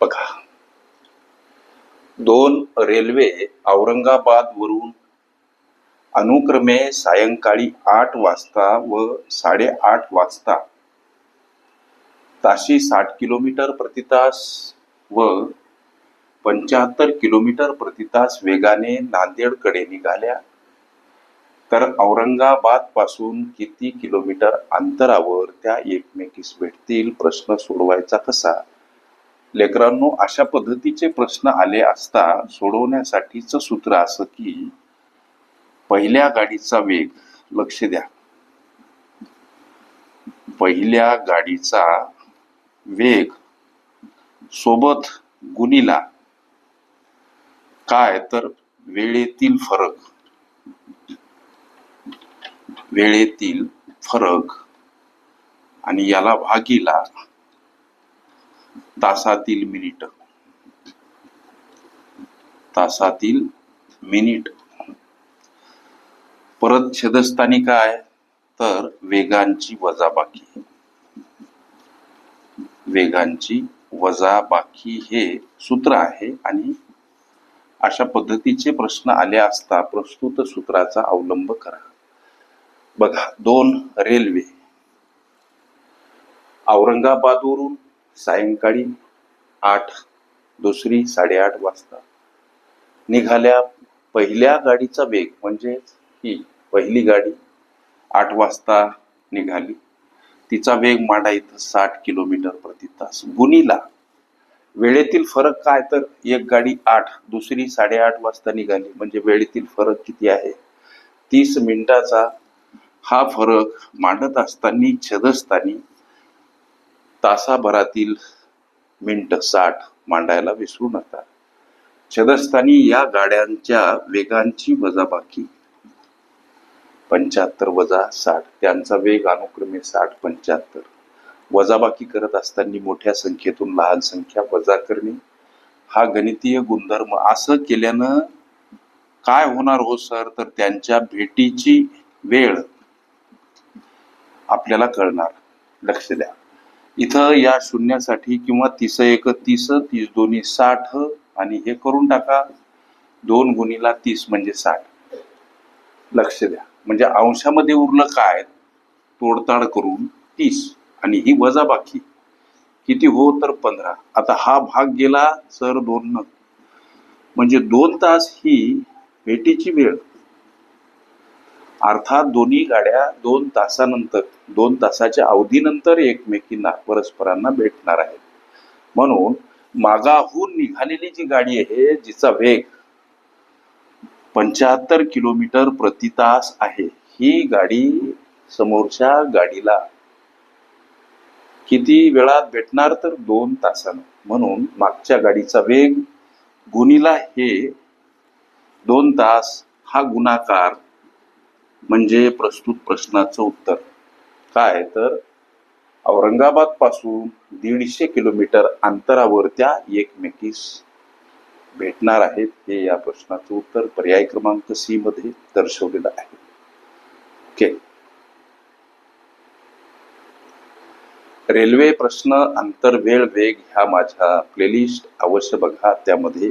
बघा. दोन रेल्वे औरंगाबाद वरून अनुक्रमे सायंकाळी आठ वाजता व साडेआठ वाजता ताशी साठ किलोमीटर प्रति तास व पंच्याहत्तर किलोमीटर प्रति तास वेगाने नांदेडकडे निघाल्या. तर औरंगाबादपासून किती किलोमीटर अंतरावर त्या एकमेकीस भेटतील? प्रश्न सोडवायचा कसा? लेकरांनो अशा पद्धतीचे प्रश्न आले असता सोडवण्यासाठीच सूत्र असं की पहिल्या गाडीचा वेग लक्ष द्या. पहिल्या गाडीचा वेग सोबत गुणीला. काय? तर वेळेतील फरक. वेळेतील फरक. आणि याला भागीला. तासातील मिनिट. तासातील मिनिट. परत छेदस्थानी काय? तर वेगांची वजाबाकी. वेगांची वजाबाकी हे सूत्र आहे आणि अशा पद्धतीचे प्रश्न आले असता प्रस्तुत सूत्राचा अवलंब करा. बघा दोन रेल्वे. औरंगाबादवरून सायंकाळी आठ दुसरी साडेआठ वाजता. निघाल्या पहिल्या गाडीचा वेग म्हणजे ही पहिली गाडी आठ वाजता निघाली. तिचा वेग मांडा इथं साठ किलोमीटर प्रति तास. गुणीला वेळेतील फरक काय? तर एक गाडी आठ दुसरी साडेआठ वाजता निघाली. म्हणजे वेळेतील फरक किती आहे? तीस मिनिटाचा हा फरक मांडत असताना छदस्तानी तासाभरातील मिनिट साठ मांडायला विसरू नका. छेदस्थानी या गाड्यांच्या वेगांची वजाबाकी. पंच्याहत्तर वजा साठ त्यांचा वेग अनुक्रमे साठ पंच्याहत्तर. वजाबाकी करत असताना मोठ्या संख्येतून लहान संख्या वजा करणे. हा गणितीय गुणधर्म असं केल्यानं काय होणार हो सर? तर त्यांच्या भेटीची वेळ आपल्याला कळणार. लक्ष द्या. इथं या शून्यासाठी किंवा तीस एक तीस तीस दोन्ही साठ आणि हे करून टाका. दोन गुणीला तीस म्हणजे साठ. लक्ष द्या. म्हणजे अंशामध्ये उरलं काय? तोडताड करून तीस. आणि ही वजाबाकी किती हो तर पंधरा. आता हा भाग गेला सर दोन म्हणजे दोन तास ही भेटीची वेळ. अर्थात दोन्ही गाड्या दोन तासानंतर दोन तासाच्या अवधीनंतर एकमेकींना परस्परांना भेटणार आहेत. म्हणून मागाहून निघालेली जी गाडी आहे जिचा वेग पंच्याहत्तर किलोमीटर प्रति तास आहे ही गाडी समोरच्या गाडीला किती वेळात भेटणार तर दोन तासानं. म्हणून मागच्या गाडीचा वेग गुणीला हे दोन तास हा गुणाकार म्हणजे प्रस्तुत प्रश्नाचं उत्तर. काय? तर औरंगाबादपासून दीडशे किलोमीटर अंतरावर त्या एकमेकीस भेटणार आहेत हे या प्रश्नाचं उत्तर पर्याय क्रमांक सी मध्ये दर्शवलेलं आहे. ओके. रेल्वे प्रश्न अंतरवेळ वेग ह्या माझ्या प्लेलिस्ट अवश्य बघा. त्यामध्ये